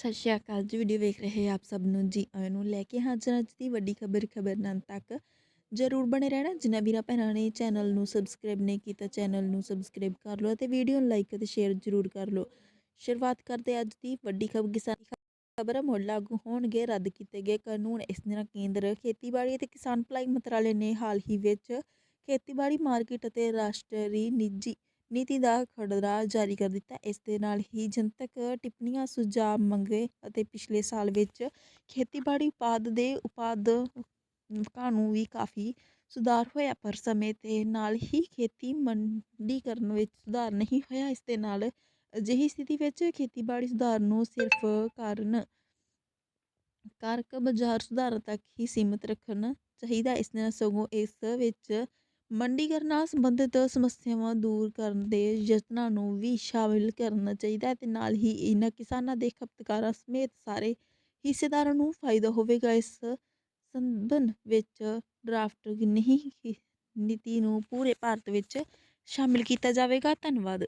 ਸਤਿ ਸ਼੍ਰੀ ਅਕਾਲ ਜੀ ਵੀਡੀਓ ਵੇਖ ਰਹੇ ਆਪ ਸਭ ਨੂੰ ਜੀ ਆਇਆਂ ਨੂੰ ਲੈ ਕੇ ਹਾਜ਼ਰ ਅੱਜ ਦੀ ਵੱਡੀ ਖਬਰ ਖਬਰ ਤੱਕ ਜਰੂਰ ਬਣੇ ਰਹਿਣਾ ਜਿਨ੍ਹਾਂ ਵੀਰਾਂ ਭੈਣਾਂ ਨੇ ਚੈਨਲ ਨੂੰ ਸਬਸਕ੍ਰਾਈਬ ਨਹੀਂ ਕੀਤਾ ਚੈਨਲ ਨੂੰ ਸਬਸਕ੍ਰਾਈਬ ਕਰ ਲਓ ਅਤੇ ਵੀਡੀਓ ਨੂੰ ਲਾਈਕ ਅਤੇ ਸ਼ੇਅਰ ਜਰੂਰ ਕਰ ਲਓ। ਸ਼ੁਰੂਆਤ ਕਰਦੇ ਅੱਜ ਦੀ ਵੱਡੀ ਖਬਰ ਕਿਸਾਨ ਖਬਰ ਮੁੜ ਲਾਗੂ ਹੋਣਗੇ, ਰੱਦ ਕੀਤੇ ਗਏ ਕਾਨੂੰਨ, ਇਸ ਦਿਨ ਕੇਂਦਰ ਖੇਤੀਬਾੜੀ ਅਤੇ ਕਿਸਾਨ ਭਲਾਈ ਮੰਤਰਾਲੇ ਨੇ ਹਾਲ ਹੀ ਵਿੱਚ ਖੇਤੀਬਾੜੀ ਮਾਰਕੀਟ ਅਤੇ ਰਾਸ਼ਟਰੀ ਨਿੱਜੀ ਨੀਤੀ ਦਾ ਖਰੜਾ ਜਾਰੀ ਕਰ ਦਿੱਤਾ। ਇਸ ਦੇ ਨਾਲ ਹੀ ਜਨਤਕ ਟਿੱਪਣੀਆਂ, ਸੁਝਾਅ ਮੰਗੇ ਅਤੇ ਪਿਛਲੇ ਸਾਲ ਵਿੱਚ ਖੇਤੀਬਾੜੀ ਉਤਪਾਦ ਦੇ ਉਤਪਾਦਕਾਂ ਨੂੰ ਵੀ ਕਾਫੀ ਸੁਧਾਰ ਹੋਇਆ, ਪਰ ਸਮੇਂ ਦੇ ਨਾਲ ਹੀ ਖੇਤੀ ਮੰਡੀਕਰਨ ਵਿੱਚ ਸੁਧਾਰ ਨਹੀਂ ਹੋਇਆ। ਇਸ ਦੇ ਨਾਲ ਅਜਿਹੀ ਸਥਿਤੀ ਵਿੱਚ ਖੇਤੀਬਾੜੀ ਸੁਧਾਰ ਨੂੰ ਸਿਰਫ ਕਾਰਨ ਕਾਰਕ ਬਾਜ਼ਾਰ ਸੁਧਾਰ ਤੱਕ ਹੀ ਸੀਮਿਤ ਰੱਖਣਾ ਚਾਹੀਦਾ। ਇਸ ਨਾਲ ਸਗੋਂ ਇਸ ਵਿੱਚ ਮੰਡੀਕਰਨ ਨਾਲ ਸੰਬੰਧਿਤ ਸਮੱਸਿਆਵਾਂ ਦੂਰ ਕਰਨ ਦੇ ਯਤਨਾਂ ਨੂੰ ਵੀ ਸ਼ਾਮਿਲ ਕਰਨਾ ਚਾਹੀਦਾ ਅਤੇ ਨਾਲ ਹੀ ਇਹਨਾਂ ਕਿਸਾਨਾਂ ਦੇ ਖਪਤਕਾਰਾਂ ਸਮੇਤ ਸਾਰੇ ਹਿੱਸੇਦਾਰਾਂ ਨੂੰ ਫਾਇਦਾ ਹੋਵੇਗਾ। ਇਸ ਸੰਬੰਧ ਵਿੱਚ ਡਰਾਫਟ ਨਹੀਂ, ਨੀਤੀ ਨੂੰ ਪੂਰੇ ਭਾਰਤ ਵਿੱਚ ਸ਼ਾਮਿਲ ਕੀਤਾ ਜਾਵੇਗਾ। ਧੰਨਵਾਦ।